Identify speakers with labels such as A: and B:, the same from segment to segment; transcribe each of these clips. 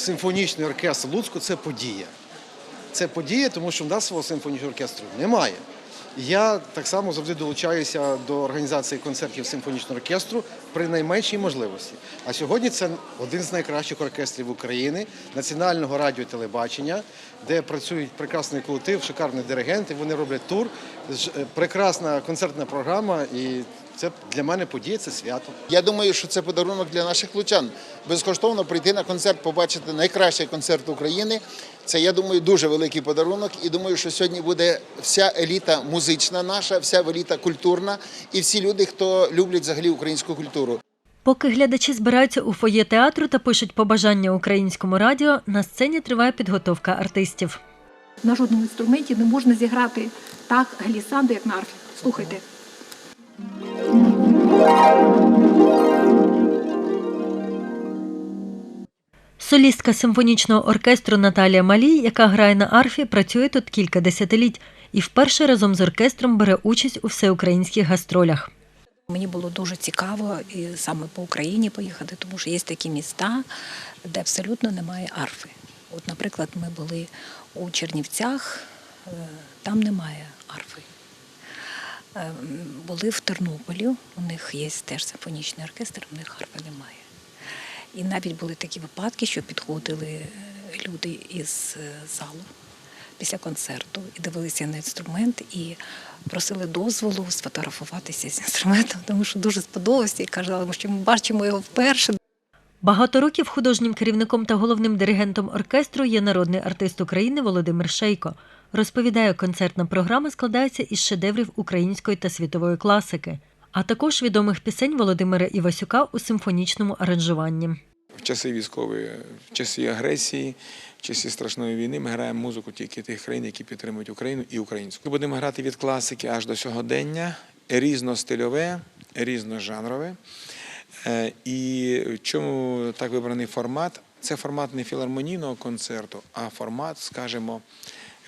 A: симфонічний оркестр Луцьку це подія. Це подія, тому що в нас свого симфонічного оркестру немає. Я так само завжди долучаюся до організації концертів симфонічного оркестру при найменшій можливості. А сьогодні це один з найкращих оркестрів України, національного радіо телебачення, де працюють прекрасний колектив, шикарні диригенти. Вони роблять тур. Е, Прекрасна концертна програма, і це для мене подія, це свято.
B: Я думаю, що це подарунок для наших лучан. Безкоштовно прийти на концерт, побачити найкращий концерт України. Це, я думаю, дуже великий подарунок. І думаю, що сьогодні буде вся еліта музична наша, вся еліта культурна і всі люди, хто люблять взагалі українську культуру.
C: Поки глядачі збираються у фоє театру та пишуть побажання українському радіо, на сцені триває підготовка артистів.
D: На жодному інструменті не можна зіграти так глісанду, як на арфі. Слухайте.
C: Солістка симфонічного оркестру Наталія Малій, яка грає на арфі, працює тут кілька десятиліть і вперше разом з оркестром бере участь у всеукраїнських гастролях.
E: Мені було дуже цікаво і саме по Україні поїхати, тому що є такі міста, де абсолютно немає арфи. От, наприклад, ми були у Чернівцях, е, там немає арфи. Е, Були в Тернополі, у них є теж симфонічний оркестр, у них арфи немає. І навіть були такі випадки, що підходили е, люди із е, залу після концерту і дивилися на інструмент і просили дозволу сфотографуватися з інструментом, тому що дуже сподобалося і казали, що ми бачимо його вперше.
C: Багато років художнім керівником та головним диригентом оркестру є народний артист України Володимир Шейко. Розповідає, концертна програма складається із шедеврів української та світової класики, а також відомих пісень Володимира Івасюка у симфонічному аранжуванні.
F: В часи військової, в часи агресії, в часи страшної війни ми граємо музику тільки тих країн, які підтримують Україну і українську. Ми будемо грати від класики аж до сьогодення, різностильове, різножанрове. Е, І чому так вибраний формат? Це формат не філармонійного концерту, а формат, скажімо,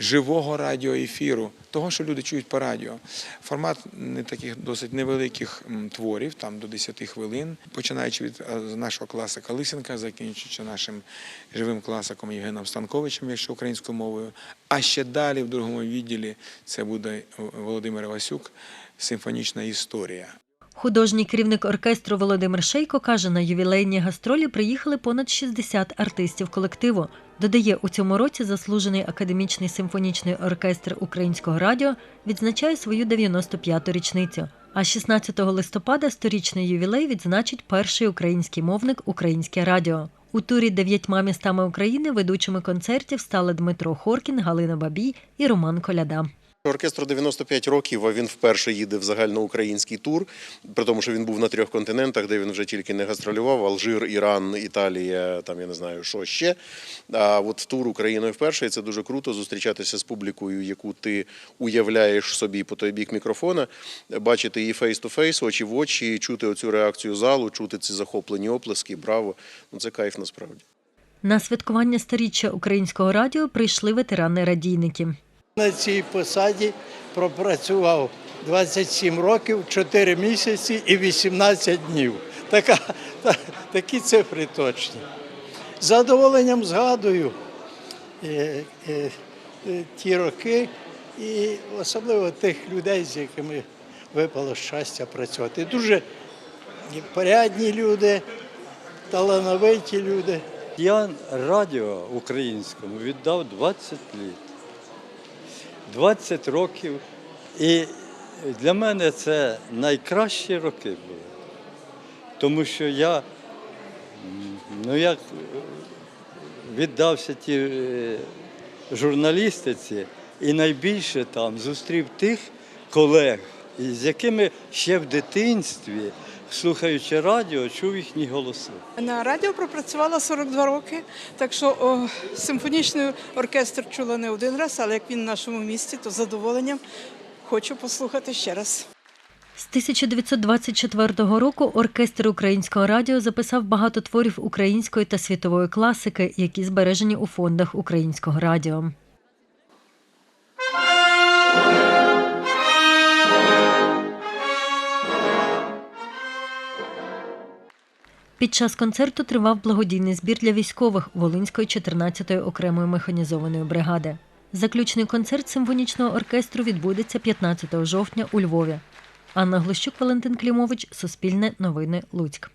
F: живого радіоефіру, того, що люди чують по радіо. Формат не таких досить невеликих творів, там до 10 хвилин, починаючи від е, нашого класика Лисенка, закінчуючи нашим живим класиком Євгеном Станковичем, якщо українською мовою. А ще далі, в другому відділі, це буде Володимир Васюк, симфонічна історія.
C: Художній керівник оркестру Володимир Шейко каже, на ювілейні гастролі приїхали понад 60 артистів колективу. Додає, у цьому році заслужений академічний симфонічний оркестр українського радіо відзначає свою 95-ту річницю. А 16 листопада сторічний ювілей відзначить перший український мовник Українське радіо. У турі дев'ятьма містами України ведучими концертів стали Дмитро Хоркін, Галина Бабій і Роман Коляда.
G: Оркестру 95 років, а він вперше їде в загальноукраїнський тур, при тому, що він був на трьох континентах, де він вже тільки не гастролював: Алжир, Іран, Італія, там я не знаю, що ще. А от тур Україною вперше, і це дуже круто зустрічатися з публікою, яку ти уявляєш собі по той бік мікрофона, бачити її фейс-то-фейс, очі в очі, чути оцю реакцію залу, чути ці захоплені оплески. Браво! Ну це кайф насправді.
C: На святкування сторіччя українського радіо прийшли ветерани-радійники.
H: На цій посаді пропрацював 27 років, 4 місяці і 18 днів. Така, та, такі цифри точні. З задоволенням згадую е, е, е, ті роки і особливо тих людей, з якими випало щастя працювати. Дуже порядні люди, талановиті люди.
I: Я радіо українському віддав 20 літ. 20 років. І для мене це найкращі роки були. Тому що я ну, як віддався ті е, журналістиці і найбільше там зустрів тих колег, з якими ще в дитинстві, слухаючи радіо, чув їхні голоси.
J: На радіо пропрацювала 42 роки, так що о, симфонічний оркестр чула не один раз, але як він в нашому місті, то з задоволенням хочу послухати ще раз.
C: З 1924 року оркестр українського радіо записав багато творів української та світової класики, які збережені у фондах українського радіо. Під час концерту тривав благодійний збір для військових Волинської 14-ї окремої механізованої бригади. Заключний концерт симфонічного оркестру відбудеться 15 жовтня у Львові. Анна Глущук, Валентин Клімович, Суспільне новини Луцьк.